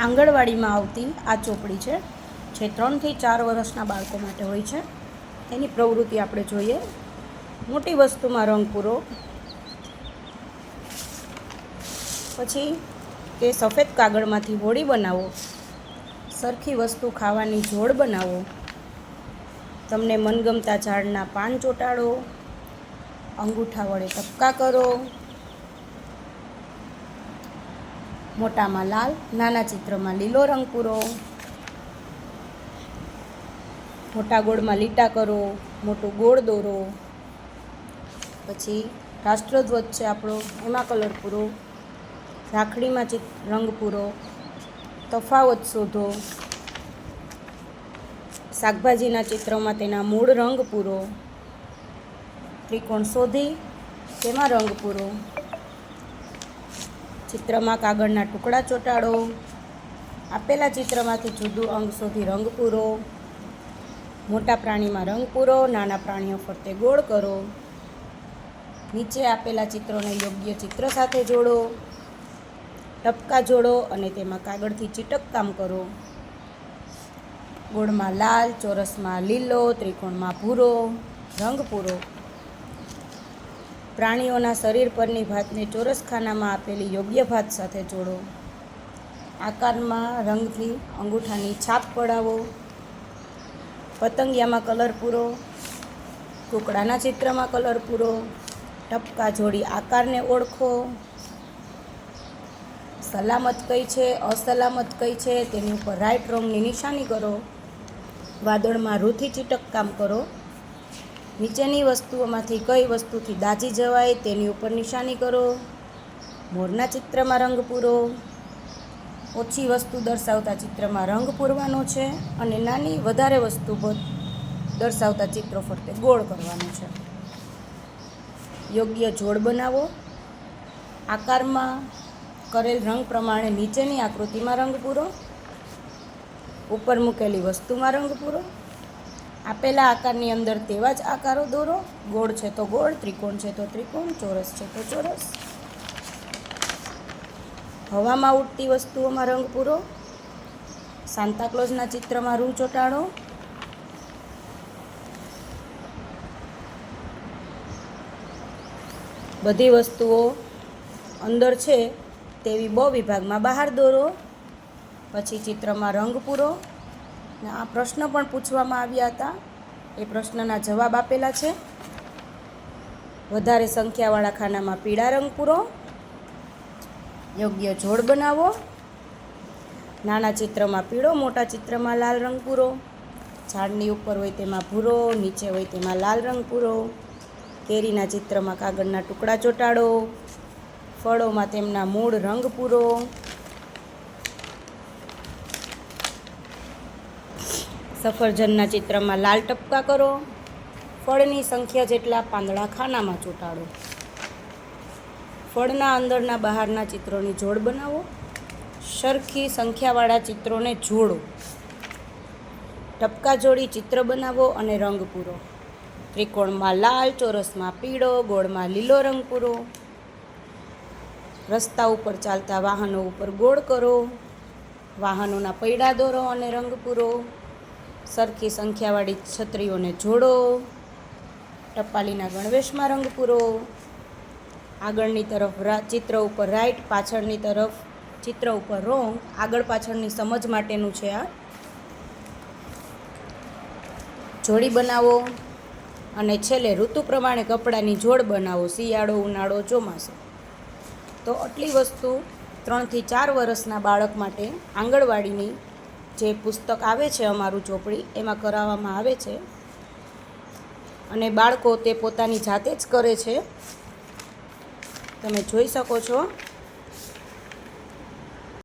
આંગણવાડીમાં આવતી આ ચોપડી છે, જે ત્રણથી ચાર વર્ષના બાળકો માટે હોય છે. એની પ્રવૃત્તિ આપણે જોઈએ. મોટી વસ્તુમાં રંગ પૂરો. પછી તે સફેદ કાગળમાંથી હોળી બનાવો. સરખી વસ્તુ ખાવાની જોડ બનાવો. તમને મનગમતા ઝાડના પાન ચોંટાડો. અંગૂઠા વડે ટપકા કરો. મોટામાં લાલ, નાના ચિત્રમાં લીલો રંગ પૂરો. મોટા ગોળમાં લીટા કરો, મોટું ગોળ દોરો. પછી રાષ્ટ્રધ્વજ છે આપણો, એમાં કલર પૂરો. રાખડીમાં રંગ પૂરો. તફાવત શોધો. શાકભાજીના ચિત્રમાં તેના મૂળ રંગ પૂરો. ત્રિકોણ શોધી, તેમાં રંગ પૂરો. ચિત્રમાં કાગળના ટુકડા ચોંટાડો. આપેલા ચિત્રમાંથી જુદું અંગ શોધી રંગ પૂરો. મોટા પ્રાણીમાં રંગ પૂરો, નાના પ્રાણીઓ ફરતે ગોળ કરો. નીચે આપેલા ચિત્રોને યોગ્ય ચિત્ર સાથે જોડો. ટપકા જોડો અને તેમાં કાગળથી ચીટકકામ કરો. ગોળમાં લાલ, ચોરસમાં લીલો, ત્રિકોણમાં ભૂરો, રંગ પૂરો. પ્રાણીઓના શરીર પરની ભાતને ચોરસ ખાનામાં આપેલી યોગ્ય ભાત સાથે જોડો. આકારમાં રંગથી અંગૂઠાની છાપ પડાવો. પતંગિયામાં કલર પૂરો. કુકડાના ચિત્રમાં કલર પૂરો. ટપકા જોડી આકારને ઓળખો. સલામત કઈ છે, અસલામત કઈ છે, તેની ઉપર રાઈટ રોંગની નિશાની કરો. વાદળમાં રૂથી ચીટક કામ કરો. નીચેની વસ્તુઓમાંથી કઈ વસ્તુથી દાજી જવાય તેની ઉપર નિશાની કરો. મોરના ચિત્રમાં રંગ પૂરો. ઓછી વસ્તુ દર્શાવતા ચિત્રમાં રંગ પૂરવાનો છે અને નાની વધારે વસ્તુ દર્શાવતા ચિત્રો ફરતે ગોળ કરવાનો છે. યોગ્ય જોડ બનાવો. આકારમાં કરેલ રંગ પ્રમાણે નીચેની આકૃતિમાં રંગ પૂરો. ઉપર મૂકેલી વસ્તુમાં રંગ પૂરો. આપેલા આકારની અંદર તેવા જ આકારો દોરો. ગોળ છે તો ગોળ, ત્રિકોણ છે તો ત્રિકોણ, ચોરસ છે તો ચોરસ. હવામાં ઉડતી વસ્તુઓમાં રંગ પૂરો. સાન્તાક્લોઝના ચિત્રમાં રૂ ચોટાડો. બધી વસ્તુઓ અંદર છે તેવી બ વિભાગમાં બહાર દોરો. પછી ચિત્રમાં રંગ પૂરો. ને આ પ્રશ્ન પણ પૂછવામાં આવ્યા હતા. એ પ્રશ્નના જવાબ આપેલા છે. વધારે સંખ્યાવાળા ખાનામાં પીળા રંગ પૂરો. યોગ્ય જોડ બનાવો. નાના ચિત્રમાં પીળો, મોટા ચિત્રમાં લાલ રંગ પૂરો. ઝાડની ઉપર હોય તેમાં ભૂરો, નીચે હોય તેમાં લાલ રંગ પૂરો. કેરીના ચિત્રમાં કાગળના ટુકડા ચોંટાડો. ફળોમાં તેમના મૂળ રંગ પૂરો. સફરજનના ચિત્રમાં લાલ ટપકા કરો. ફળની સંખ્યા જેટલા પાંદડા ખાનામાં ચોંટાડો. ફળના અંદરના બહારના ચિત્રોની જોડ બનાવો. સરખી સંખ્યાવાળા ચિત્રોને જોડો. ટપકા જોડી ચિત્ર બનાવો અને રંગ પૂરો. ત્રિકોણમાં લાલ, ચોરસમાં પીળો, ગોળમાં લીલો રંગ પૂરો. રસ્તા ઉપર ચાલતા વાહનો ઉપર ગોળ કરો. વાહનોના પૈડા દોરો અને રંગ પૂરો. સરખી સંખ્યાવાળી છત્રીઓને જોડો, ટપાલીના ગણવેશમાં રંગ પૂરો, આગળની તરફ ચિત્ર ઉપર રાઈટ પાછળની તરફ ચિત્ર ઉપર રોંગ આગળ પાછળની સમજ માટેનું છે આ. જોડી બનાવો અને છેલ્લે ઋતુ પ્રમાણે કપડાની જોડ બનાવો, શિયાળો, ઉનાળો, ચોમાસું. તો આટલી વસ્તુ ત્રણથી ચાર વર્ષના બાળક માટે આંગણવાડીની જે પુસ્તક આવે છે અમારું ચોપડી, એમાં કરાવવામાં આવે છે. અને બાળકો તે પોતાની જાતે જ કરે છે. તમે જોઈ શકો છો.